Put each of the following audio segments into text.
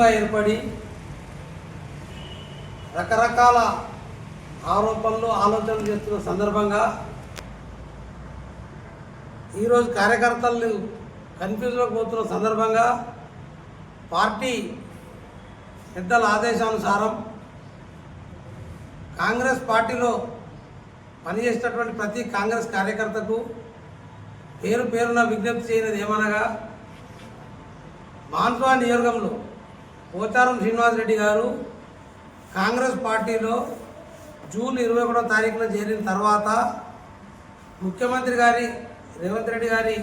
వర్గంగా ఏర్పడి రకరకాల ఆరోపణలు ఆలోచనలు చేస్తున్న సందర్భంగా ఈరోజు కార్యకర్తలు కన్ఫ్యూజ్లో పోతున్న సందర్భంగా పార్టీ పెద్దల ఆదేశానుసారం కాంగ్రెస్ పార్టీలో పనిచేసినటువంటి ప్రతి కాంగ్రెస్ కార్యకర్తకు పేరు పేరున విజ్ఞప్తి చేయనిది ఏమనగా మాన్సా నియోజకంలో పోచారం శ్రీనివాసరెడ్డి గారు కాంగ్రెస్ పార్టీలో జూన్ ఇరవై ఒకటో తారీఖున చేరిన తర్వాత ముఖ్యమంత్రి గారి రేవంత్ రెడ్డి గారి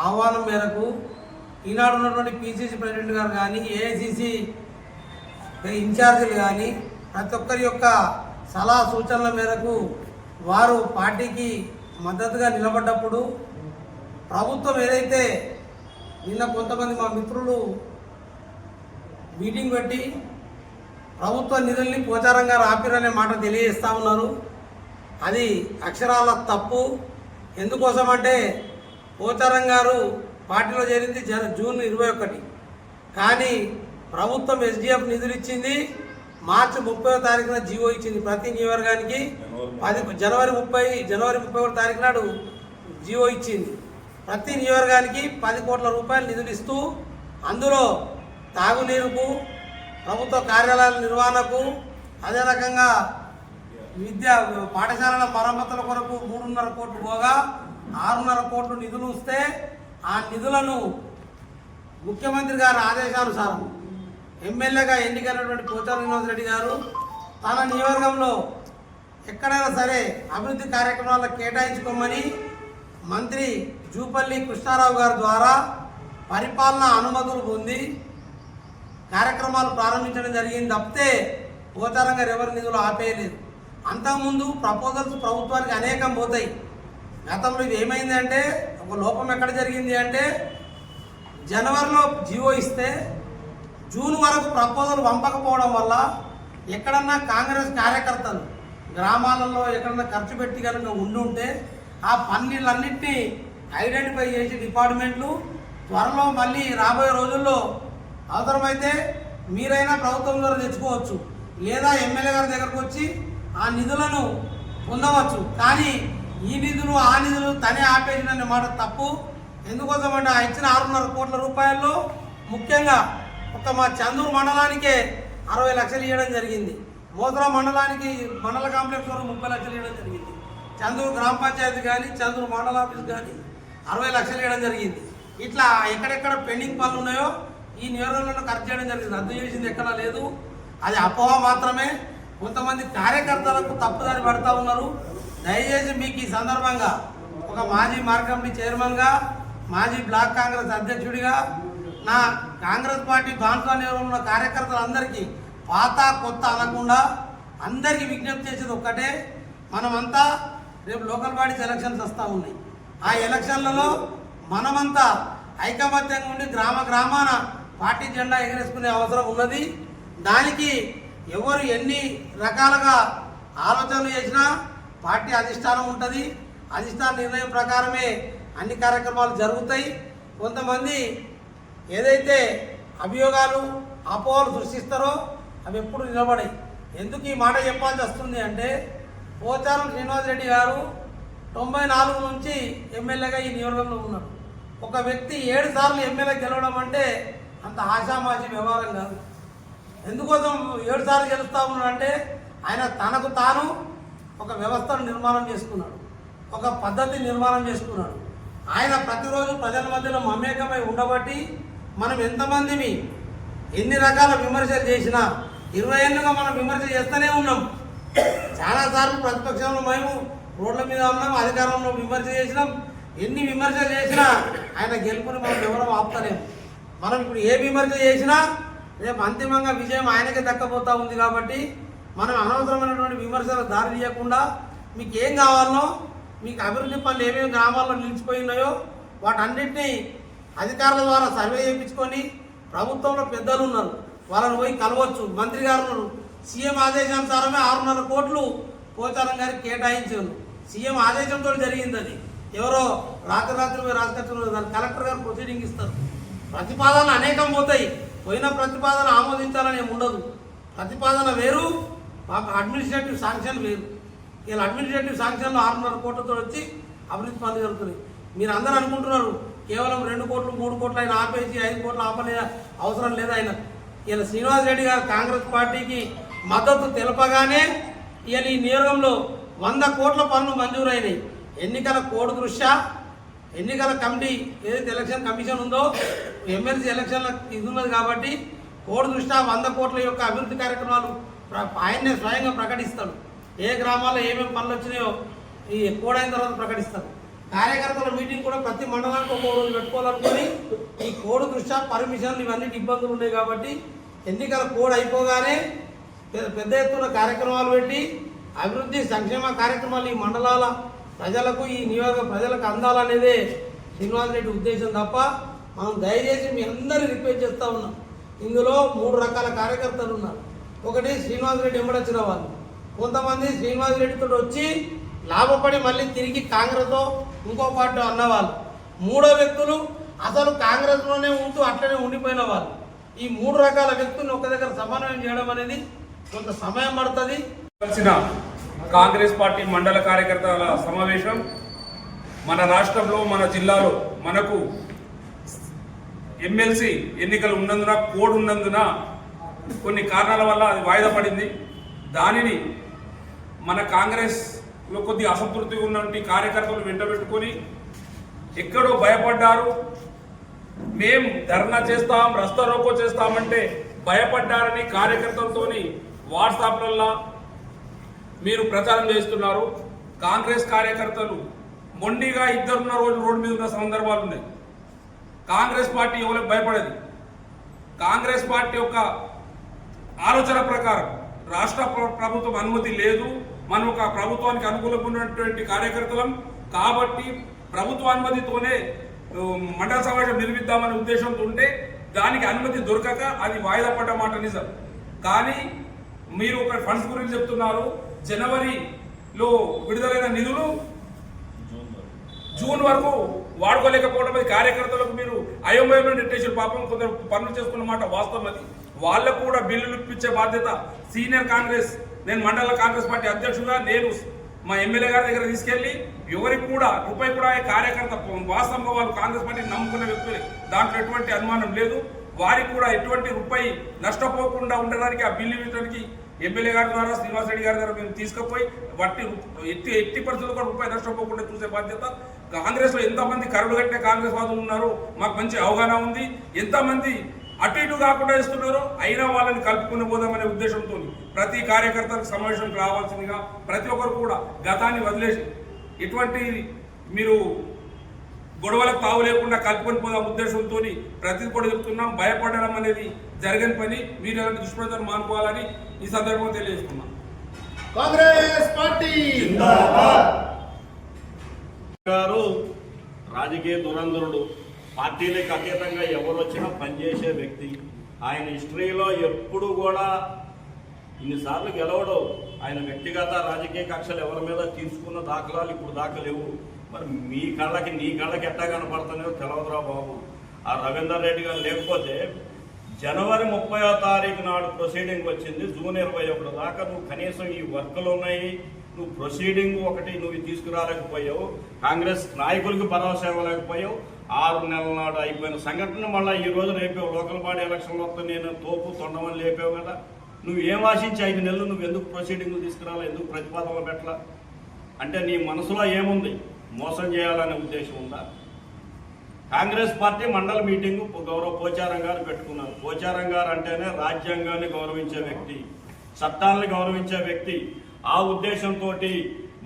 ఆహ్వానం మేరకు ఈనాడు ఉన్నటువంటి పిసిసి ప్రెసిడెంట్ గారు కానీ ఏఐసిసి ఇన్ఛార్జీలు కానీ ప్రతి ఒక్కరి యొక్క సలహా సూచనల మేరకు వారు పార్టీకి మద్దతుగా నిలబడ్డప్పుడు ప్రభుత్వం ఏదైతే నిన్న కొంతమంది మా మిత్రులు మీటింగ్ పెట్టి ప్రభుత్వ నిధుల్ని పోచారం గారు ఆపిరనే మాట తెలియజేస్తా ఉన్నారు. అది అక్షరాల తప్పు. ఎందుకోసం అంటే పోచారం గారు పార్టీలో చేరింది జన జూన్ ఇరవై ఒకటి. కానీ ప్రభుత్వం ఎస్డిఎఫ్ నిధులు ఇచ్చింది మార్చి ముప్పై తారీఖున జీవో ఇచ్చింది ప్రతి నియోజకవర్గానికి. పది జనవరి ముప్పై జనవరి ముప్పై ఒకటి తారీఖు నాడు జీవో ఇచ్చింది. ప్రతి నియోజకవర్గానికి పది కోట్ల రూపాయలు నిధులు ఇస్తూ అందులో తాగునీరుకు ప్రభుత్వ కార్యాలయాల నిర్వహణకు అదే రకంగా విద్యా పాఠశాలల మరమ్మతుల కొరకు మూడున్నర కోట్లు పోగా ఆరున్నర కోట్లు నిధులు వస్తే ఆ నిధులను ముఖ్యమంత్రి గారి ఆదేశానుసారం ఎమ్మెల్యేగా ఎన్నికైనటువంటి పోచారం శ్రీనివాస రెడ్డి గారు తన నియోజకంలో ఎక్కడైనా సరే అభివృద్ధి కార్యక్రమాలకు కేటాయించుకోమని మంత్రి జూపల్లి కృష్ణారావు గారి ద్వారా పరిపాలన అనుమతులు పొంది కార్యక్రమాలు ప్రారంభించడం జరిగింది తప్పితే పోచారం రివర్ ఎవరి నిధులు ఆపేయలేదు. అంతకుముందు ప్రపోజల్స్ ప్రభుత్వానికి అనేకం పోతాయి. గతంలో ఇది ఏమైందంటే ఒక లోపం ఎక్కడ జరిగింది అంటే జనవరిలో జీవో ఇస్తే జూన్ వరకు ప్రపోజల్ పంపకపోవడం వల్ల ఎక్కడన్నా కాంగ్రెస్ కార్యకర్తలు గ్రామాలలో ఎక్కడన్నా ఖర్చు పెట్టి కనుక ఉండుంటే ఆ పన్నీళ్ళన్నింటినీ ఐడెంటిఫై చేసి డిపార్ట్మెంట్లు త్వరలో మళ్ళీ రాబోయే రోజుల్లో అవసరమైతే మీరైనా ప్రభుత్వం ద్వారా తెచ్చుకోవచ్చు. లేదా ఎమ్మెల్యే గారి దగ్గరకు వచ్చి ఆ నిధులను పొందవచ్చు. కానీ ఈ నిధులు ఆ నిధులు తనే ఆపేసిన మాట తప్పు. ఎందుకోసం అంటే ఆ ఇచ్చిన ఆరున్నర కోట్ల రూపాయల్లో ముఖ్యంగా ఒక మా చందూరు మండలానికే అరవై లక్షలు ఇవ్వడం జరిగింది. మోతరా మండలానికి మండల కాంప్లెక్స్ వరకు ముప్పై లక్షలు ఇవ్వడం జరిగింది. చందూరు గ్రామ పంచాయతీ కానీ చందూరు మండల ఆఫీస్ కానీ అరవై లక్షలు ఇవ్వడం జరిగింది. ఇట్లా ఎక్కడెక్కడ పెండింగ్ పనులు ఉన్నాయో ఈ నియోజకవర్గంలో ఖర్చు చేయడం జరిగింది. రద్దు చేసింది ఎక్కడా లేదు. అది అపోహ మాత్రమే. కొంతమంది కార్యకర్తలకు తప్పుదారి పడతా ఉన్నారు. దయచేసి మీకు ఈ సందర్భంగా ఒక మాజీ మార్క్ చైర్మన్గా మాజీ బ్లాక్ కాంగ్రెస్ అధ్యక్షుడిగా నా కాంగ్రెస్ పార్టీ బాన్సా నియోజకవర్గంలో ఉన్న కార్యకర్తలందరికీ పాత కొత్త అనకుండా అందరికీ విజ్ఞప్తి చేసేది ఒక్కటే. మనమంతా రేపు లోకల్ బాడీస్ ఎలక్షన్స్ వస్తూ ఉన్నాయి. ఆ ఎలక్షన్లలో మనమంతా ఐకమత్యంగా ఉండి గ్రామ గ్రామాన పార్టీ జెండా ఎగరేసుకునే అవసరం ఉన్నది. దానికి ఎవరు ఎన్ని రకాలుగా ఆలోచనలు చేసినా పార్టీ అధిష్టానం ఉంటుంది. అధిష్టాన నిర్ణయం ప్రకారమే అన్ని కార్యక్రమాలు జరుగుతాయి. కొంతమంది ఏదైతే అభియోగాలు అపోహలు సృష్టిస్తారో అవి ఎప్పుడు నిలబడాయి. ఎందుకు ఈ మాట చెప్పాల్సి వస్తుంది అంటే పోచారం శ్రీనివాసరెడ్డి గారు తొంభై నాలుగు నుంచి ఎమ్మెల్యేగా ఈ నియోజకవర్గంలో ఉన్నారు. ఒక వ్యక్తి ఏడు సార్లు ఎమ్మెల్యే గెలవడం అంటే అంత ఆశామాషి వ్యవహారం కాదు. ఎందుకోసం ఏడు సార్లు గెలుస్తా ఉన్నాడంటే ఆయన తనకు తాను ఒక వ్యవస్థను నిర్మాణం చేసుకున్నాడు. ఒక పద్ధతి నిర్మాణం చేసుకున్నాడు. ఆయన ప్రతిరోజు ప్రజల మధ్యలో మమేకమై ఉండబట్టి మనం ఎంతమందిని ఎన్ని రకాల విమర్శలు చేసినా ఇరవై ఏళ్ళుగా మనం విమర్శ చేస్తూనే ఉన్నాం. చాలాసార్లు ప్రతిపక్షంలో మేము రోడ్ల మీద ఉన్నాం అధికారంలో విమర్శ చేసినాం. ఎన్ని విమర్శలు చేసినా ఆయన గెలుపుని మనం ఎవరో ఆపుతలేము మనం ఇప్పుడు ఏ విమర్శ చేసినా రేపు అంతిమంగా విజయం ఆయనకే దక్కబోతా ఉంది కాబట్టి మనం అనవసరమైనటువంటి విమర్శలు దారి తీయకుండా మీకు ఏం కావాలనో మీకు అభివృద్ధి పనులు ఏమేమి గ్రామాల్లో నిలిచిపోయి ఉన్నాయో వాటన్నిటినీ అధికారుల ద్వారా సర్వే చేయించుకొని ప్రభుత్వంలో పెద్దలు ఉన్నారు. వాళ్ళని పోయి కలవచ్చు. మంత్రి గారు ఉన్నారు. సీఎం ఆదేశానుసారమే ఆరున్నర కోట్లు పోచారం గారికి కేటాయించారు. సీఎం ఆదేశంతో జరిగింది అది. ఎవరో రాత్రి రాత్రి రాజకీయ దాన్ని కలెక్టర్ గారు ప్రొసీడింగ్ ఇస్తారు. ప్రతిపాదనలు అనేకం పోతాయి. పోయిన ప్రతిపాదన ఆమోదించాలని ఉండదు. ప్రతిపాదన వేరు మాకు అడ్మినిస్ట్రేటివ్ శాంక్షన్ వేరు. వీళ్ళ అడ్మినిస్ట్రేటివ్ శాంక్షన్లో ఆరున్నర కోట్లతో వచ్చి అభివృద్ధి పనులు జరుగుతున్నాయి. మీరు అందరూ అనుకుంటున్నారు కేవలం రెండు కోట్లు మూడు కోట్లు ఆయన ఆపేసి ఐదు కోట్లు ఆపలే అవసరం లేదు ఆయన. ఈయన శ్రీనివాస్ రెడ్డి గారు కాంగ్రెస్ పార్టీకి మద్దతు తెలపగానే ఈయన ఈ నియోగంలో వంద కోట్ల పనులు మంజూరైనాయి. ఎన్నికల కోడ్ దృష్ట్యా ఎన్నికల కమిటీ ఏదైతే ఎలక్షన్ కమిషన్ ఉందో ఎమ్మెల్సీ ఎలక్షన్ల ఇది ఉన్నది కాబట్టి కోడ్ దృష్ట్యా వంద కోట్ల యొక్క అభివృద్ధి కార్యక్రమాలు ఆయన్నే స్వయంగా ప్రకటిస్తాడు ఏ గ్రామాల్లో ఏమేమి పనులు వచ్చినాయో ఈ కోడైన తర్వాత ప్రకటిస్తారు. కార్యకర్తల మీటింగ్ కూడా ప్రతి మండలానికి ఒక రోజు పెట్టుకోవాలనుకుని ఈ కోడ్ దృష్ట్యా పర్మిషన్లు ఇవన్నీ ఇబ్బందులు ఉన్నాయి కాబట్టి ఎన్నికల కోడ్ అయిపోగానే పెద్ద ఎత్తున కార్యక్రమాలు పెట్టి అభివృద్ధి సంక్షేమ కార్యక్రమాలు ఈ మండలాల ప్రజలకు ఈ నియోజక ప్రజలకు అందాలనేదే శ్రీనివాస్ రెడ్డి ఉద్దేశం తప్ప మనం దయచేసి మీ అందరి రిక్వెస్ట్ చేస్తూ ఉన్నాం. ఇందులో మూడు రకాల కార్యకర్తలు ఉన్నారు. ఒకటి శ్రీనివాస్ రెడ్డి ఎంబడొచ్చిన వాళ్ళు. కొంతమంది శ్రీనివాస్ రెడ్డితో వచ్చి లాభపడి మళ్ళీ తిరిగి కాంగ్రెస్తో ఇంకో పార్టీ అన్నవాళ్ళు. మూడో వ్యక్తులు అసలు కాంగ్రెస్లోనే ఉంటూ అట్లనే ఉండిపోయిన వాళ్ళు. ఈ మూడు రకాల వ్యక్తులను ఒక దగ్గర సమన్వయం చేయడం అనేది కొంత సమయం పడుతుంది. కాంగ్రెస్ పార్టీ మండల కార్యకర్తల సమావేశం మన రాష్ట్రంలో మన జిల్లాలో మనకు ఎమ్మెల్సీ ఎన్నికలు ఉన్నందున కోడ్ ఉన్నందున కొన్ని కారణాల వల్ల అది వాయిదా పడింది. దానిని మన కాంగ్రెస్లో కొద్ది అసంతృప్తి ఉన్నటువంటి కార్యకర్తలు వెంటబెట్టుకొని ఎక్కడో భయపడ్డారు. మేం ధర్నా చేస్తాం రస్తా రోకో చేస్తామంటే భయపడ్డారని కార్యకర్తలతోని వాట్సాప్లల్లో మీరు ప్రచారం చేస్తున్నారు. కాంగ్రెస్ కార్యకర్తలు మొండిగా ఇద్దరున్న రోజు రోడ్డు మీద ఉన్న సందర్భాలు ఉన్నాయి. కాంగ్రెస్ పార్టీ ఎవరికి భయపడదు? కాంగ్రెస్ పార్టీ యొక్క ఆలోచన ప్రకారం రాష్ట్ర ప్ర- ప్రభుత్వం అనుమతి లేదు. మనం ఒక ప్రభుత్వానికి అనుకూలమైనటువంటి కార్యకర్తలం కాబట్టి ప్రభుత్వ అనుమతితోనే మండల సమావేశం నిర్మిద్దామనే ఉద్దేశంతో ఉంటే దానికి అనుమతి దొరకక అది వాయిదా పడ్డ మాట నిజం. కానీ మీరు ఒక ఫండ్స్ గురించి చెప్తున్నారు. జనవరిలో విడుదలైన నిధులు జూన్ వరకు. వాడుకోలేకపోవడం అది కార్యకర్తలకు మీరు అయోమయంలో నెట్టేసిన పాపం. కొందరు పనులు చేసుకున్న మాట వాస్తవం అది. వాళ్ళకు కూడా బిల్లులు ఇప్పించే బాధ్యత సీనియర్ కాంగ్రెస్ నేను మండల కాంగ్రెస్ పార్టీ అధ్యక్షుడుగా నేను మా ఎమ్మెల్యే గారి దగ్గర తీసుకెళ్ళి ఎవరికి కూడా రూపాయి కూడా కార్యకర్త వాస్తవంగా వాళ్ళు కాంగ్రెస్ పార్టీని నమ్ముకున్న వ్యక్తులే. దాంట్లో ఎటువంటి అనుమానం లేదు. వారికి కూడా ఎటువంటి రూపాయి నష్టపోకుండా ఉండడానికి ఆ బిల్లు ఇవ్వడానికి ఎమ్మెల్యే గారి ద్వారా శ్రీనివాస్ రెడ్డి గారి ద్వారా మేము తీసుకుపోయి వట్టి ఎట్టి ఎట్టి పరిస్థితుల్లో కూడా రూపాయి నష్టపోకుండా చూసే బాధ్యత. కాంగ్రెస్లో ఎంతమంది కరుడు కట్టిన కాంగ్రెస్ వాదులు ఉన్నారు మాకు మంచి అవగాహన ఉంది. ఎంతమంది అటు ఇటు కాకుండా ఇస్తున్నారో అయినా వాళ్ళని కలుపుకుని పోదామనే ఉద్దేశంతో ప్రతి కార్యకర్తలకు సమావేశం రావాల్సిందిగా ప్రతి ఒక్కరు కూడా గతాన్ని వదిలేసి ఎటువంటి మీరు గొడవలకు తావు లేకుండా కలుపుకొని పోదాం ఉద్దేశంతో ప్రతిది కూడా చెప్తున్నాం. భయపడడం అనేది జరగని పని. మీరు ఎలాంటి దుష్ప్రచారం మానుకోవాలని ఈ సందర్భంగా తెలియజేస్తున్నాం కాంగ్రెస్ పార్టీ! గారు రాజకీయ దురంధరుడు. పార్టీలకు అతీతంగా ఎవరు వచ్చినా పనిచేసే వ్యక్తి. ఆయన హిస్టరీలో ఎప్పుడు కూడా ఇన్నిసార్లు గెలవడం. ఆయన వ్యక్తిగత రాజకీయ కక్షలు ఎవరి మీద తీసుకున్న దాఖలాలు ఇప్పుడు దాకా లేవు. మరి మీ కళ్ళకి నీ కళ్ళకి ఎట్టా కనపడుతుందో తెలవదురా బాబు. ఆ రవీందర్ రెడ్డి గారు లేకపోతే జనవరి ముప్పయో తారీఖు నాడు ప్రొసీడింగ్ వచ్చింది జూన్ ఇరవై ఒకటి దాకా నువ్వు కనీసం ఈ వర్కులు ఉన్నాయి నువ్వు ప్రొసీడింగ్ ఒకటి నువ్వు తీసుకురాలేకపోయావు కాంగ్రెస్ నాయకులకు భరోసా ఇవ్వలేకపోయావు ఆరు నెలల నాడు అయిపోయిన సంఘటన మళ్ళీ ఈ రోజు రేపావు లోకల్ బాడీ ఎలక్షన్లు వస్తే నేను తోపు తొండమని లేపావు కదా. నువ్వు ఏం ఆశించి ఐదు నెలలు నువ్వు ఎందుకు ప్రొసీడింగ్లు తీసుకురాలా ఎందుకు ప్రతిపాదనలు పెట్టలా? అంటే నీ మనసులో ఏముంది? మోసం చేయాలనే ఉద్దేశం ఉందా? కాంగ్రెస్ పార్టీ మండల మీటింగ్ గౌరవ పోచారం గారు పెట్టుకున్నారు. పోచారం గారు అంటేనే రాజ్యాంగాన్ని గౌరవించే వ్యక్తి చట్టాలను గౌరవించే వ్యక్తి. ఆ ఉద్దేశంతో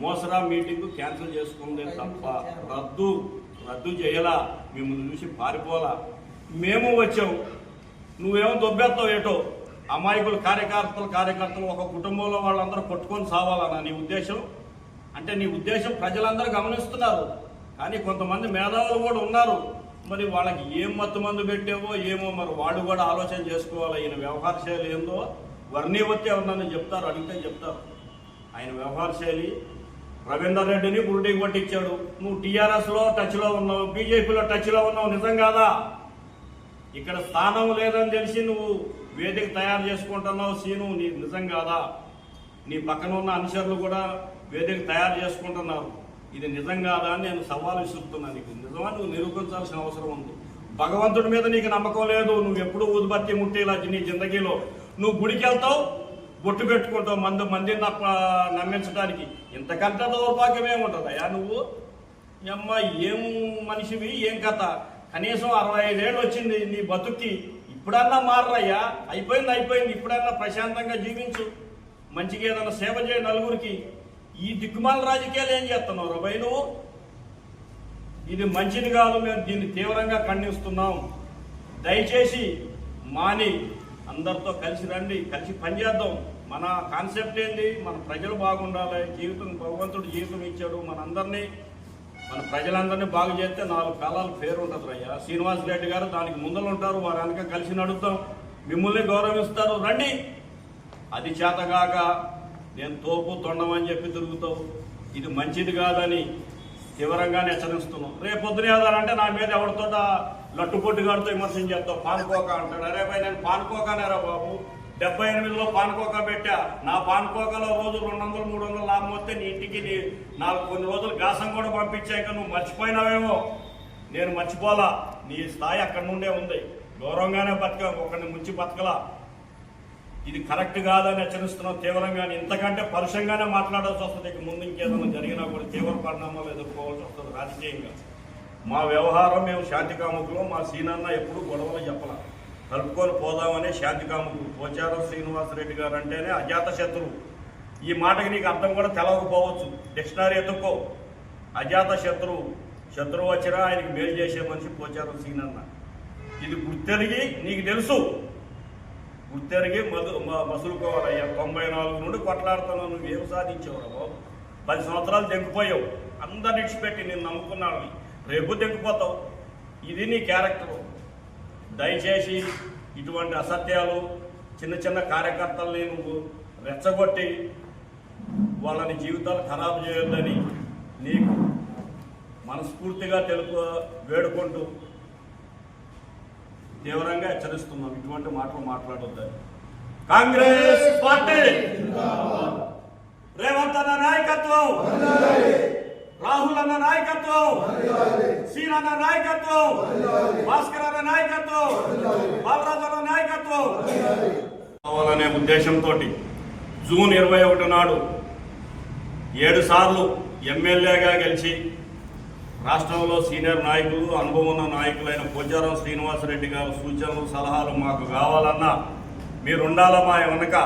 మోసరా మీటింగ్ క్యాన్సిల్ చేసుకుందే తప్ప రద్దు రద్దు చేయలా? మిమ్మల్ని చూసి పారిపోలా మేము వచ్చాం. నువ్వేమో దొబ్బేస్తావు ఏటో? అమాయకులు కార్యకర్తలు కార్యకర్తలు ఒక కుటుంబంలో వాళ్ళందరూ కొట్టుకొని సావాలన్నా నీ ఉద్దేశం? అంటే నీ ఉద్దేశం ప్రజలందరూ గమనిస్తున్నారు. కానీ కొంతమంది మేధావులు కూడా ఉన్నారు. మరి వాళ్ళకి ఏం మత్తు మందు పెట్టావో ఏమో మరి వాళ్ళు కూడా ఆలోచన చేసుకోవాలి. ఈయన వ్యవహార శైలి ఏందో వర్ణీవతి ఎవరినన్నా చెప్తారు అడిగితే చెప్తారు. ఆయన వ్యవహార శైలి రవీందర్ రెడ్డిని గురుడికి పట్టించాడు. నువ్వు టీఆర్ఎస్లో టచ్లో ఉన్నావు బీజేపీలో టచ్లో ఉన్నావు నిజం కాదా? ఇక్కడ స్థానం లేదని తెలిసి నువ్వు వేదిక తయారు చేసుకుంటున్నావు సీను నీ నిజం కాదా? నీ పక్కన ఉన్న అనుచరులు కూడా వేదిక తయారు చేసుకుంటున్నారు ఇది నిజం కాదా అని నేను సవాలు విసురుతున్నాను నీకు. నిజమా? నువ్వు నిరూపించాల్సిన అవసరం ఉంది. భగవంతుడి మీద నీకు నమ్మకం లేదు. నువ్వు ఎప్పుడు ఊదుబత్తి ముట్టేలా నీ జిందగీలో. నువ్వు గుడికి వెళ్తావు బొట్టు పెట్టుకుంటావు మంది మందిని నప్ప నమ్మించడానికి. ఇంతకంటే దౌర్భాగ్యం ఏముంటుంది అయ్యా నువ్వు? ఈ అమ్మ ఏం మనిషివి? ఏం కథ? కనీసం అరవై ఐదేళ్ళు వచ్చింది నీ బతుక్కి. ఇప్పుడన్నా మారయ్యా. అయిపోయింది అయిపోయింది. ఇప్పుడన్నా ప్రశాంతంగా జీవించు. మంచిగా ఏదైనా సేవ చేయ నలుగురికి. ఈ దిక్కుమాల రాజకీయాలు ఏం చేస్తున్నావు రబాయ్ నువ్వు ఇది మంచిది కాదు మేము దీన్ని తీవ్రంగా ఖండిస్తున్నాం. దయచేసి మాని అందరితో కలిసి రండి కలిసి పనిచేద్దాం మన కాన్సెప్ట్ ఏంది? మన ప్రజలు బాగుండాలి జీవితం భగవంతుడు జీవితం ఇచ్చాడు మనందరినీ. మన ప్రజలందరినీ బాగు చేస్తే నాలుగు కాలాలు పేరు ఉంటుంది అయ్యా. శ్రీనివాస్ రెడ్డి గారు దానికి ముందలు ఉంటారు వారు వెనక కలిసి నడుద్దాం. మిమ్మల్ని గౌరవిస్తారు. రండి. అది చేతగాక నేను తోపు తొండమని చెప్పి తిరుగుతావు. ఇది మంచిది కాదని తీవ్రంగా హెచ్చరిస్తున్నాం రేపు పొద్దున ఏదారంటే నా మీద ఎవరితో లట్టుపొట్టు గారితో విమర్శనం చేస్తావు. పానుకోక అంటాడు. అరే పై నేను పానుకోకనేరా బాబు. డెబ్బై ఎనిమిదిలో పానుకోక పెట్టా. నా పానుకోకలో రోజు రెండు వందలు మూడు వందలు లాభం వస్తే నీ ఇంటికి నాకు కొన్ని రోజులు గాసం కూడా పంపించాక నువ్వు మర్చిపోయినావేమో. నేను మర్చిపోలా. నీ స్థాయి అక్కడి నుండే ఉంది. గౌరవంగానే బతక ఒకరిని ముంచి బతకలా. ఇది కరెక్ట్ కాదని హెచ్చరిస్తున్నాం. తీవ్రంగా ఇంతకంటే పరుషంగానే మాట్లాడాల్సి వస్తుంది. ఇక ముందు ఇంకేదైనా జరిగినా కూడా తీవ్ర పరిణామాలు ఎదుర్కోవాల్సి వస్తుంది రాజకీయంగా. మా వ్యవహారం మేము శాంతి కాముకులు. మా సీనన్న ఎప్పుడు గొడవలు చెప్పాల. కలుపుకొని పోదామనే శాంతి కాముకులు. పోచారం శ్రీనివాసరెడ్డి గారు అంటేనే అజాత శత్రువు. ఈ మాటకి నీకు అర్థం కూడా తెలవకపోవచ్చు. డిక్షనరీ ఎత్తుకో. అజాత శత్రువు. శత్రువు వచ్చినా ఆయనకి మేలు చేసే మనిషి పోచారం సీనన్న. ఇది గుర్తెరిగి నీకు తెలుసు. గుర్తెరిగి మధు మసులుకోవాలయ్యా. తొంభై నాలుగు నుండి కొట్లాడుతున్నావు నువ్వు ఏం సాధించావురా బాబు పది సంవత్సరాలు దెంగిపోయావు. అందరిని ఇచ్చిపెట్టి నేను నమ్ముకున్నాను రేపు దెంగిపోతావు. ఇది నీ క్యారెక్టర్ దయచేసి ఇటువంటి అసత్యాలు చిన్న చిన్న కార్యకర్తల్ని నువ్వు రెచ్చగొట్టి వాళ్ళని జీవితాలు ఖరాబు చేయొద్దని నీకు మనస్ఫూర్తిగా తెలుపు వేడుకుంటూ తీవ్రంగా హెచ్చరిస్తున్నాం. ఇటువంటి మాటలు మాట్లాడొద్దని. కాంగ్రెస్ పార్టీ! రేవంత్ అన్న నాయకత్వం! రాహుల్ అన్న నాయకత్వం! సీన్ అన్న నాయకత్వం! భాస్కర్ అన్న నాయకత్వం! బాలరాజు అన్న నాయకత్వం! కావాలనే ఉద్దేశంతో జూన్ ఇరవై ఒకటి నాడు ఏడు సార్లు ఎమ్మెల్యేగా గెలిచి రాష్ట్రంలో సీనియర్ నాయకులు అనుభవం ఉన్న నాయకులైన పోచారం శ్రీనివాసరెడ్డి గారు సూచనలు సలహాలు మాకు కావాలన్నా మీరు ఉండాలా మా వెనక?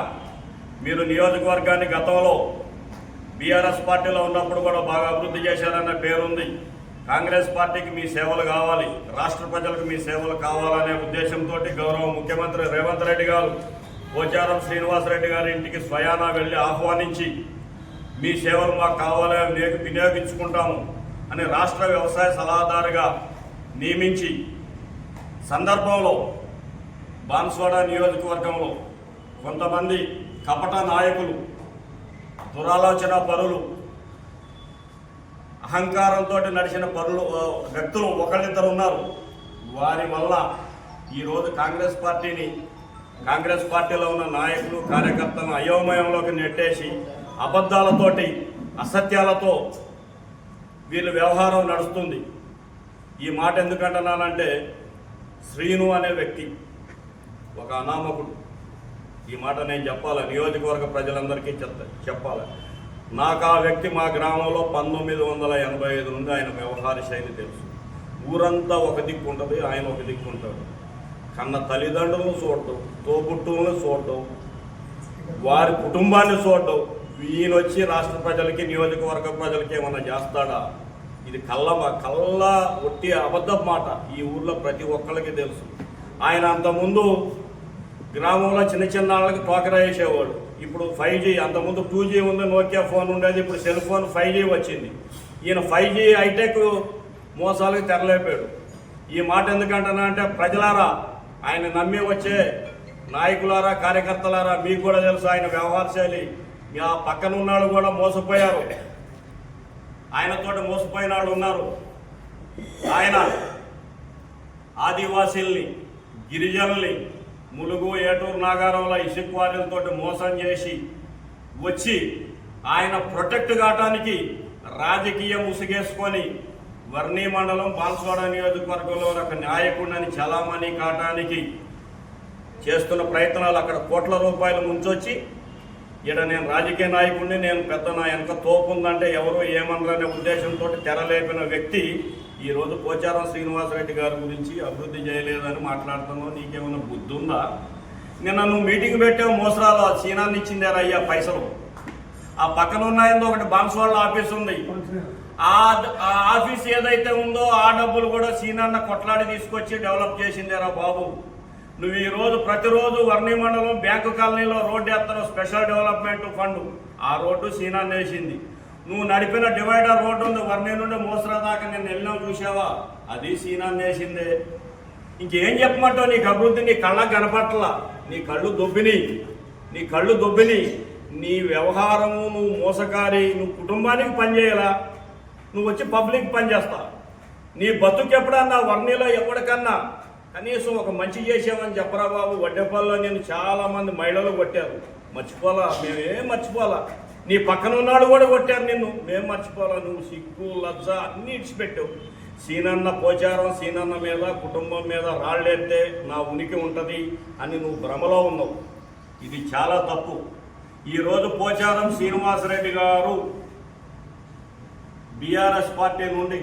మీరు నియోజకవర్గాన్ని గతంలో బీఆర్ఎస్ పార్టీలో ఉన్నప్పుడు కూడా బాగా అభివృద్ధి చేశారన్న పేరుంది. కాంగ్రెస్ పార్టీకి మీ సేవలు కావాలి రాష్ట్ర ప్రజలకు మీ సేవలు కావాలనే ఉద్దేశంతో గౌరవ ముఖ్యమంత్రి రేవంత్ రెడ్డి గారు పోచారం శ్రీనివాసరెడ్డి గారి ఇంటికి స్వయానా వెళ్ళి ఆహ్వానించి మీ సేవలు మాకు కావాలని వినియోగించుకుంటాము. అనే రాష్ట్ర వ్యవసాయ సలహాదారుగా నియమించి సందర్భంలో బాన్స్వాడ నియోజకవర్గంలో కొంతమంది కపట నాయకులు దురాలోచన పరులు అహంకారంతో నడిచిన పరులు వ్యక్తులు ఒకళ్ళిద్దరు ఉన్నారు. వారి వల్ల ఈరోజు కాంగ్రెస్ పార్టీని కాంగ్రెస్ పార్టీలో ఉన్న నాయకులు కార్యకర్తలను అయోమయంలోకి నెట్టేసి అబద్ధాలతోటి అసత్యాలతో వీళ్ళ వ్యవహారం నడుస్తుంది. ఈ మాట ఎందుకంటున్నానంటే శ్రీను అనే వ్యక్తి ఒక అనామకుడు. ఈ మాట నేను చెప్పాలి? నియోజకవర్గ ప్రజలందరికీ చెప్తా చెప్పాలి? నాకు ఆ వ్యక్తి మా గ్రామంలో పంతొమ్మిది వందల ఎనభై ఐదు నుండి ఆయన వ్యవహార శైలి తెలుసు. ఊరంతా ఒక దిక్కు ఉంటుంది ఆయన ఒక దిక్కు ఉంటాడు. కన్న తల్లిదండ్రులను చూడటం తోబుట్టువులను చూడటం వారి కుటుంబాన్ని చూడటం ఈయన వచ్చి రాష్ట్ర ప్రజలకి నియోజకవర్గ ప్రజలకి ఏమన్నా చేస్తాడా? ఇది కళ్ళ కళ్ళ ఒట్టి అబద్ధం మాట. ఈ ఊర్లో ప్రతి ఒక్కరికి తెలుసు. ఆయన అంతకుముందు గ్రామంలో చిన్న చిన్న వాళ్ళకి టోకరా వేసేవాడు. ఇప్పుడు ఫైవ్ జీ అంతకుముందు టూ జీ ఉంది నోకియా ఫోన్ ఉండేది ఇప్పుడు సెల్ ఫోన్ ఫైవ్ జీ వచ్చింది. ఈయన ఫైవ్ జీ హైటెక్ మోసాలకు తెరలేపాడు. ఈ మాట ఎందుకంటున్నా అంటే ప్రజలారా ఆయన నమ్మి వచ్చే నాయకులారా కార్యకర్తలారా మీకు కూడా తెలుసు ఆయన వ్యవహార శైలి. ఆ పక్కన ఉన్నాడు కూడా మోసపోయారు. ఆయనతో మోసపోయిన వాళ్ళు ఉన్నారు. ఆయన ఆదివాసీల్ని గిరిజనుల్ని ములుగు ఏటూరు నాగారంలో ఇసుక్వారీలతో మోసం చేసి వచ్చి ఆయన ప్రొటెక్ట్ కావటానికి రాజకీయ ముసుగేసుకొని వర్ణి మండలం బాన్స్వాడ నియోజకవర్గంలో ఒక నాయకుడిని చలామణి కావటానికి చేస్తున్న ప్రయత్నాలు అక్కడ కోట్ల రూపాయలు ముంచొచ్చి ఇక్కడ నేను రాజకీయ నాయకుడిని నేను పెద్ద నా వెనక తోపు ఉందంటే ఎవరు ఏమనరనే ఉద్దేశంతో తెరలేపిన వ్యక్తి ఈరోజు పోచారం శ్రీనివాసరెడ్డి గారి గురించి అభివృద్ధి చేయలేదని మాట్లాడుతున్నావు నీకేమైనా బుద్ధి ఉందా? నిన్న నువ్వు మీటింగ్ పెట్టావు మోసరాలు ఆ చీనాన్ని ఇచ్చిందారా అయ్యా పైసలు. ఆ పక్కన ఉన్నాయందో ఒకటి బాన్స్వాళ్ళ ఆఫీస్ ఉంది. ఆ ఆ ఆఫీస్ ఏదైతే ఉందో ఆ డబ్బులు కూడా సీనాన్న కొట్లాడి తీసుకొచ్చి డెవలప్ చేసిందేరా బాబు. నువ్వు ఈ రోజు ప్రతిరోజు వర్ణి మండలం బ్యాంకు కాలనీలో రోడ్డు ఎత్తడం స్పెషల్ డెవలప్మెంట్ ఫండ్. ఆ రోడ్డు సీనాన్ని వేసింది. నువ్వు నడిపిన డివైడర్ రోడ్డు ఉంది. వర్ణి నుండి మోసరా దాకా నేను వెళ్ళినావు చూసావా? అది సీనాన్ని వేసిందే. ఇంకేం చెప్పమంటావు? నీకు అభివృద్ధి నీ కళ్ళకు కనపట్ల నీ కళ్ళు దొబ్బిని. నీ కళ్ళు దొబ్బిని. నీ వ్యవహారము నువ్వు మోసకారి. నువ్వు కుటుంబానికి పనిచేయాలా నువ్వు వచ్చి పబ్లిక్ పనిచేస్తా నీ బతుకు ఎప్పుడన్నా వర్ణిలో ఎప్పటికన్నా కనీసం ఒక మంచి చేసామని చెప్పరా బాబు? వడ్డేపల్లిలో నేను చాలా మంది మహిళలు కొట్టారు. మర్చిపోలా మేమేం మర్చిపోలా నీ పక్కన ఉన్నాడు కూడా కొట్టారు నిన్ను. మేం మర్చిపోలా నువ్వు సిగ్గు లజ్జ అన్ని ఇడిచిపెట్టావు. సీనన్న పోచారం సీనన్న మీద కుటుంబం మీద రాళ్ళెత్తే నా ఉనికి ఉంటుంది అని నువ్వు భ్రమలో ఉన్నావు. ఇది చాలా తప్పు. ఈరోజు పోచారం శ్రీనివాసరెడ్డి గారు బీఆర్ఎస్ పార్టీ నుండి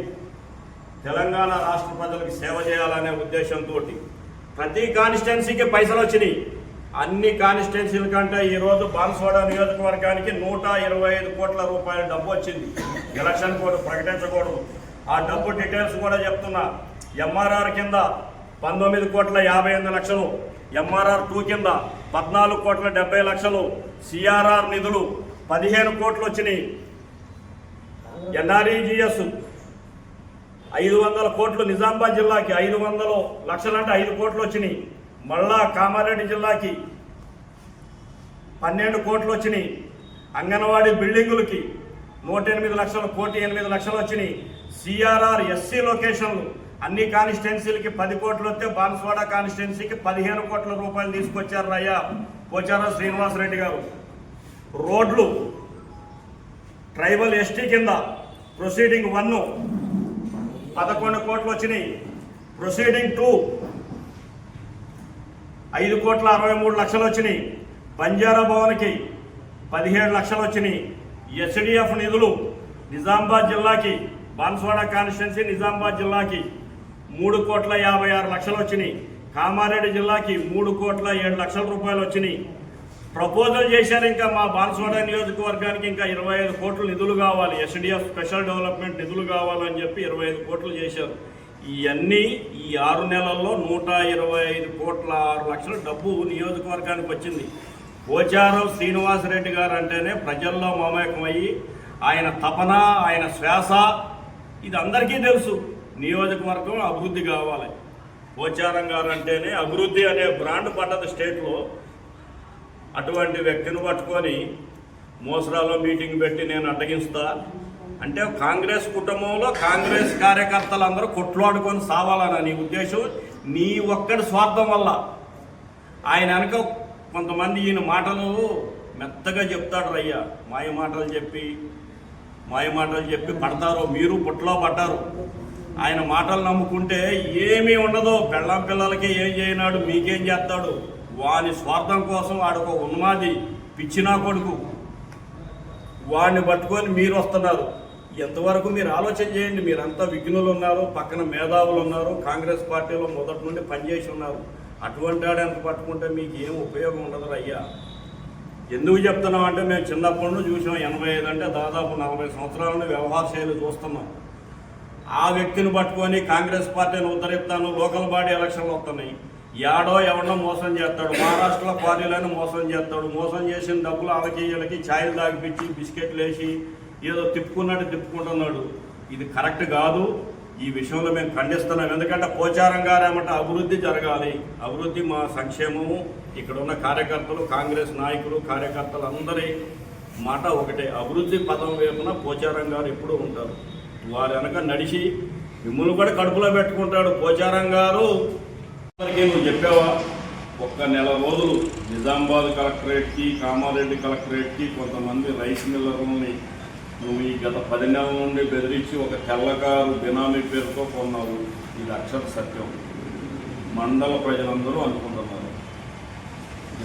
తెలంగాణ రాష్ట్ర ప్రజలకు సేవ చేయాలనే ఉద్దేశంతో ప్రతి కాన్స్టిట్యున్సీకి పైసలు వచ్చినాయి. అన్ని కాన్స్టిట్యున్సీల కంటే ఈరోజు బాన్స్వాడ నియోజకవర్గానికి నూట ఇరవై ఐదు కోట్ల రూపాయల డబ్బు వచ్చింది. ఎలక్షన్ కోడ్ ప్రకటించకూడదు. ఆ డబ్బు డీటెయిల్స్ కూడా చెప్తున్నా. ఎంఆర్ఆర్ కింద పంతొమ్మిది కోట్ల యాభై ఎనిమిది లక్షలు ఎంఆర్ఆర్ టూ కింద పద్నాలుగు కోట్ల డెబ్బై లక్షలు సిఆర్ఆర్ నిధులు పదిహేను కోట్లు వచ్చినాయి. ఎన్ఆర్ఈజిఎస్ ఐదు వందల కోట్లు నిజామాబాద్ జిల్లాకి ఐదు వందల లక్షలు అంటే ఐదు కోట్లు వచ్చినాయి. మళ్ళా కామారెడ్డి జిల్లాకి పన్నెండు కోట్లు వచ్చినాయి. అంగన్వాడీ బిల్డింగులకి నూట ఎనిమిది లక్షలు కోటి ఎనిమిది లక్షలు వచ్చినాయి. సిఆర్ఆర్ ఎస్సీ లొకేషన్లు అన్ని కాన్స్టిట్యున్సీలకి పది కోట్లు వస్తే బాన్స్వాడ కాన్స్టిట్యున్సీకి పదిహేను కోట్ల రూపాయలు తీసుకొచ్చారు అయ్యా పోచారం శ్రీనివాసరెడ్డి గారు. రోడ్లు ట్రైబల్ ఎస్టీ కింద ప్రొసీడింగ్ వన్ పదకొండు కోట్లు వచ్చినాయి. ప్రొసీడింగ్ టూ ఐదు కోట్ల అరవై మూడు లక్షలు వచ్చినాయి. బంజారా భవన్కి పదిహేడు లక్షలు వచ్చినాయి. ఎస్డిఎఫ్ నిధులు నిజామాబాద్ జిల్లాకి బాన్స్వాడ కాన్స్టిట్యున్సీ నిజామాబాద్ జిల్లాకి మూడు కోట్ల యాభై ఆరు లక్షలు వచ్చినాయి. కామారెడ్డి జిల్లాకి మూడు కోట్ల ఏడు లక్షల రూపాయలు వచ్చినాయి. ప్రపోజల్ చేశారు ఇంకా మా బాన్సువాడ నియోజకవర్గానికి ఇంకా ఇరవై ఐదు కోట్లు నిధులు కావాలి. ఎస్డిఎఫ్ స్పెషల్ డెవలప్మెంట్ నిధులు కావాలని చెప్పి ఇరవై ఐదు కోట్లు చేశారు. ఇవన్నీ ఈ ఆరు నెలల్లో నూట ఇరవై ఐదు కోట్ల ఆరు లక్షల డబ్బు నియోజకవర్గానికి వచ్చింది. పోచారం శ్రీనివాసరెడ్డి గారు అంటేనే ప్రజల్లో మమేకమయ్యి ఆయన తపన ఆయన శ్వాస ఇది అందరికీ తెలుసు. నియోజకవర్గం అభివృద్ధి కావాలి. పోచారం గారు అంటేనే అభివృద్ధి అనే బ్రాండ్ పడ్డది స్టేట్లో. అటువంటి వ్యక్తిని పట్టుకొని మోసరాలో మీటింగ్ పెట్టి నేను అడ్డగిస్తా. అంటే కాంగ్రెస్ కుటుంబంలో కాంగ్రెస్ కార్యకర్తలందరూ కొట్లాడుకొని సావాలని నీ ఉద్దేశం. నీ ఒక్కడి స్వార్థం వల్ల ఆయన వెనక కొంతమంది ఈయన మాటలు మెత్తగా చెప్తాడు రయ్యా. మాయ మాటలు చెప్పి మాయ మాటలు చెప్పి పడతారు మీరు పుట్టలో పడ్డారు. ఆయన మాటలు నమ్ముకుంటే ఏమీ ఉండదు పెళ్ళం పిల్లలకి ఏం చేయనాడు మీకేం చేస్తాడు? వాని స్వార్థం కోసం వాడికి ఒక ఉన్మాది పిచ్చినా కొడుకు. వాడిని పట్టుకొని మీరు వస్తున్నారు ఎంతవరకు మీరు ఆలోచన చేయండి మీరంతా విఘ్నులు ఉన్నారు పక్కన మేధావులు ఉన్నారు కాంగ్రెస్ పార్టీలో మొదటి నుండి పనిచేసి ఉన్నారు. అటువంటి వాడు ఎంత పట్టుకుంటే మీకు ఏం ఉపయోగం ఉండదు అయ్యా ఎందుకు చెప్తున్నాం అంటే మేము చిన్నప్పటి నుండి చూసాం ఎనభై ఐదు అంటే దాదాపు నలభై సంవత్సరాల నుండి వ్యవహార శైలి చూస్తున్నాం. ఆ వ్యక్తిని పట్టుకొని కాంగ్రెస్ పార్టీని ఉద్ధరిస్తాను లోకల్ బాడీ ఎలక్షన్లు వస్తున్నాయి. యాడో ఎవడో మోసం చేస్తాడు. మహారాష్ట్రలో క్వారీలను మోసం చేస్తాడు. మోసం చేసిన డబ్బులు వాళ్ళకి ఛాయలు తాగిపించి బిస్కెట్లు వేసి ఏదో తిప్పుకున్నట్టు తిప్పుకుంటున్నాడు. ఇది కరెక్ట్ కాదు. ఈ విషయంలో మేము ఖండిస్తున్నాం. ఎందుకంటే పోచారం గారేమంటే అభివృద్ధి జరగాలి. అభివృద్ధి మా సంక్షేమము ఇక్కడ ఉన్న కార్యకర్తలు కాంగ్రెస్ నాయకులు కార్యకర్తలు అందరి మాట ఒకటే. అభివృద్ధి పదం వేపున పోచారం గారు ఎప్పుడూ ఉంటారు. వారు వెనక నడిచి మిమ్మల్ని కూడా కడుపులో పెట్టుకుంటాడు పోచారం గారు. అందరికీ నువ్వు చెప్పావా? ఒక్క నెల రోజులు నిజామాబాద్ కలెక్టరేట్కి కామారెడ్డి కలెక్టరేట్కి కొంతమంది రైస్ మిల్లర్లని నువ్వు ఈ గత పది నెలల నుండి బెదిరించి ఒక తెల్లకారు బినామీ పేరుతో కొన్నావు. ఇది అక్షర సత్యం. మండల ప్రజలందరూ అనుకుంటున్నారు.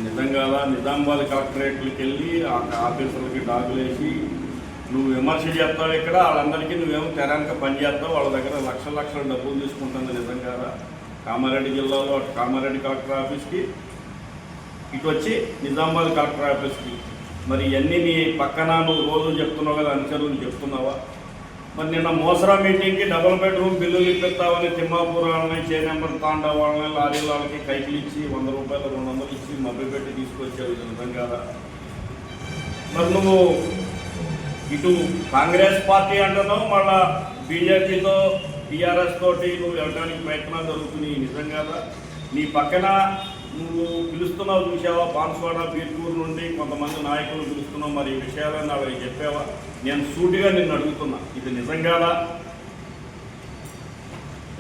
నిజంగా నిజామాబాద్ కలెక్టరేట్లకి వెళ్ళి ఆ ఆఫీసర్లకి డాకులేసి నువ్వు విమర్శ చేస్తావు ఇక్కడ వాళ్ళందరికీ నువ్వేమో తెరానికి పని చేస్తావు వాళ్ళ దగ్గర లక్షల లక్షల డబ్బులు తీసుకుంటుంది నిజంగా కామారెడ్డి జిల్లాలో అటు కామారెడ్డి కలెక్టర్ ఆఫీస్కి ఇటు వచ్చి నిజామాబాద్ కలెక్టర్ ఆఫీస్కి. మరి ఇవన్నీ నీ పక్కన నువ్వు రోజు చెప్తున్నావు కదా అనుచరులు చెప్తున్నావా? మరి నిన్న మోసరా మీటింగ్కి డబుల్ బెడ్రూమ్ బిల్లులు ఇప్పిస్తావని తిమ్మాపూర్ వాళ్ళని చే నెంబర్ తాండా వాళ్ళని లారీ వాళ్ళకి కైకిలు ఇచ్చి వంద రూపాయలు రెండు వందలు ఇచ్చి మభ్య పెట్టి తీసుకొచ్చావు ఇది నిజం కాదా? మరి నువ్వు ఇటు కాంగ్రెస్ పార్టీ అంటున్నావు మళ్ళా బీజేపీతో టీఆర్ఎస్ తోటి నువ్వు వెళ్ళడానికి ప్రయత్నాలు జరుగుతున్నాయి నిజం కాదా? నీ పక్కన నువ్వు పిలుస్తున్నావు చూసావా బాన్స్వాడ బీర్పూర్ నుండి కొంతమంది నాయకులు పిలుస్తున్నావు మరి ఈ విషయాలన్నీ వాళ్ళకి చెప్పావా? నేను సూటిగా నిన్ను అడుగుతున్నా. ఇది నిజం కాదా?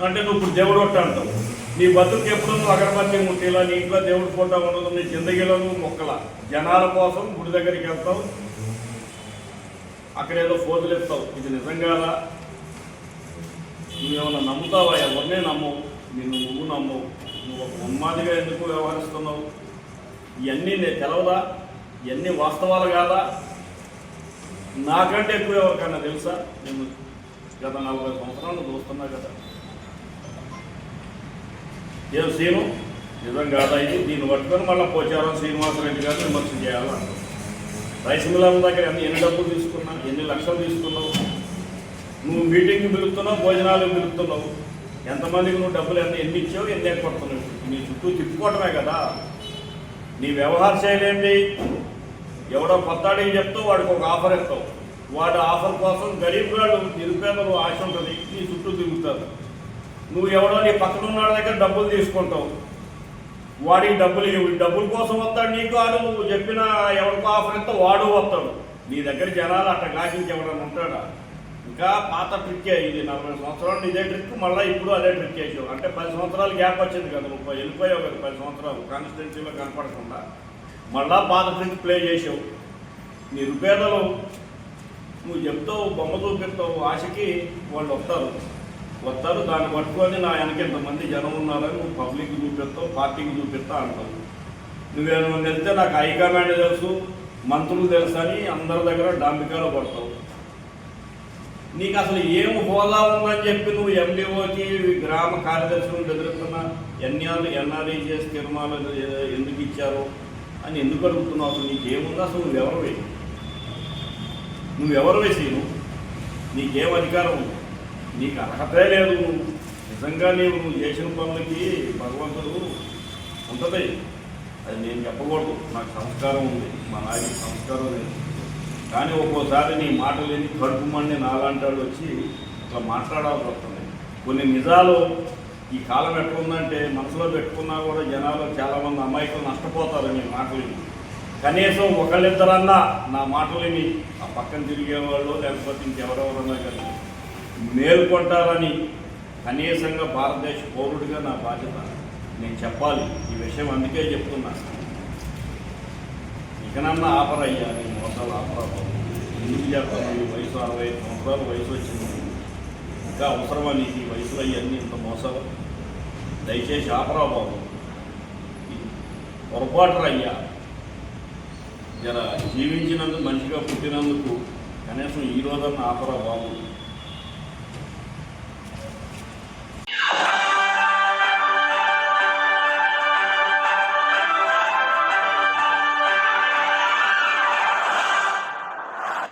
అంటే నువ్వు ఇప్పుడు దేవుడు ఒకటి అంటావు. నీ బతుకు ఎప్పుడు నువ్వు అగరబత్తి ముట్టేలా నీ ఇంట్లో దేవుడు ఫోటో ఉండదు నీ జిందగీలో నువ్వు మొక్కల. జనాల కోసం గుడి దగ్గరికి వెళ్తావు. అక్కడ ఏదో ఫోజులు ఇస్తావు. ఇది నిజం కాదా? నువ్వేమన్నా నమ్ముతావా? ఎవరినే నమ్మవు? నేను నువ్వు నమ్మవు. నువ్వు ఒక ఉన్మాదిగా ఎందుకు వ్యవహరిస్తున్నావు? ఇవన్నీ నేను తెలవదా? ఇవన్నీ వాస్తవాలు కాదా? నాకంటే ఎక్కువ ఎవరికైనా తెలుసా? నేను గత నలభై సంవత్సరాలు చూస్తున్నా కదా. ఏం సీను? నిజం కాదా ఇది? దీన్ని పట్టుకొని మళ్ళీ పోచారం శ్రీనివాసరెడ్డి గారిని విమర్శ చేయాలంటారు రైస్ మిల్ల దగ్గర ఎన్ని డబ్బులు తీసుకున్నాను ఎన్ని లక్షలు తీసుకున్నావు? నువ్వు మీటింగ్ పిలుస్తున్నావు భోజనాలు పిలుస్తున్నావు. ఎంతమందికి నువ్వు డబ్బులు ఎంత ఎన్ని ఇచ్చావు ఎన్ని ఎక్కడుతున్నావు నీ చుట్టూ తిప్పుకోవటమే కదా. నీ వ్యవహార శైలి ఏంటి? ఎవడో కొత్తాడికి చెప్తావు వాడికి ఒక ఆఫర్ ఇస్తావు. వాడి ఆఫర్ కోసం గరీబ్ వాళ్ళు నిరుపేదలు ఆశ ఉంటుంది నీ చుట్టూ తిరుగుతారు. నువ్వు ఎవడో నీ పక్కన ఉన్నాడు దగ్గర డబ్బులు తీసుకుంటావు. వాడికి డబ్బులు ఇవ్వు. డబ్బుల కోసం వస్తాడు నీకు వాడు నువ్వు చెప్పిన ఎవరికో ఆఫర్ ఇస్తే వాడు వస్తాడు. నీ దగ్గర జనాలు అట్ట కాకించి ఎవడన్నా ఉంటాడా? ఇంకా పాత ట్రిక్కే ఇది నలభై సంవత్సరాలు ఇదే ట్రిక్ మళ్ళీ ఇప్పుడు అదే ట్రిక్ చేసావు అంటే పది సంవత్సరాలు గ్యాప్ వచ్చింది కదా ముప్పై వెళ్ళిపోయావు కదా పది సంవత్సరాలు కాన్స్టిట్యున్సీలో కనపడకుండా. మళ్ళా పాత ట్రిక్ ప్లే చేసావు నిరుపేదలు నువ్వు చెప్తావు బొమ్మ చూపిస్తావు ఆశకి వాళ్ళు వస్తారు. వస్తారు దాన్ని పట్టుకొని నా వెనక ఇంతమంది జనం ఉన్నారని నువ్వు పబ్లిక్ చూపిస్తావు పార్టీకి చూపిస్తా అంటావు. నువ్వేమో వెళ్తే నాకు హైకమాండ్ తెలుసు మంత్రులు తెలుసు అని అందరి దగ్గర డాంబికాలో పడతావు. నీకు అసలు ఏం హోదా ఉందని చెప్పి నువ్వు ఎండిఓకి గ్రామ కార్యదర్శులను బెదిరిస్తున్నా ఎన్ఆర్ ఎన్ఆర్ఈజీఎస్ తీర్మానాలు ఎందుకు ఇచ్చారు అని ఎందుకు అడుగుతున్నావు? అసలు నీకేముంది? అసలు నువ్వెవరు నువ్వెవరు నువ్వు? నీకేం అధికారం ఉంది? నీకు అర్హతే లేదు నువ్వు. నిజంగా నీవు నువ్వు చేసిన పనులకి భగవంతుడు ఉంటుంది. అది నేను చెప్పకూడదు. నాకు సంస్కారం ఉంది. మా నాయకుడి సంస్కారం లేదు. కానీ ఒక్కోసారి నీ మాటలేని కడుపు మండి నాలాంటి వాళ్ళు వచ్చి ఇట్లా మాట్లాడాల్సి వస్తుంది. కొన్ని నిజాలు ఈ కాలం ఎట్లుందంటే మనసులో పెట్టుకున్నా కూడా జనాలు చాలామంది అమాయకులు నష్టపోతారు నీ మాటలు కనీసం ఒకళ్ళిద్దరన్నా నా మాటలేని ఆ పక్కన తిరిగే వాళ్ళు లేకపోతే ఇంకెవరెవరన్నా కానీ మేల్కొంటారని కనీసంగా భారతదేశ పౌరుడిగా నా బాధ్యత. నేను చెప్పాలి. ఈ విషయం అందుకే చెప్తున్నా. ఇకనన్నా ఆఫర్ అయ్యా నీ మోసాలు ఆఫర్ ఎందుకు చేస్తాను నీ వయసు అరవై ఐదు సంవత్సరాలు వయసు వచ్చింది. ఇంకా అవసరమా నీకు ఈ వయసులో అవన్నీ ఇంత మోసాలు? దయచేసి ఆఫర్ బాబు. పొరపాటు అయ్యా జర జీవించినందుకు మంచిగా పుట్టినందుకు కనీసం ఈ రోజన్న ఆపరా బాబు.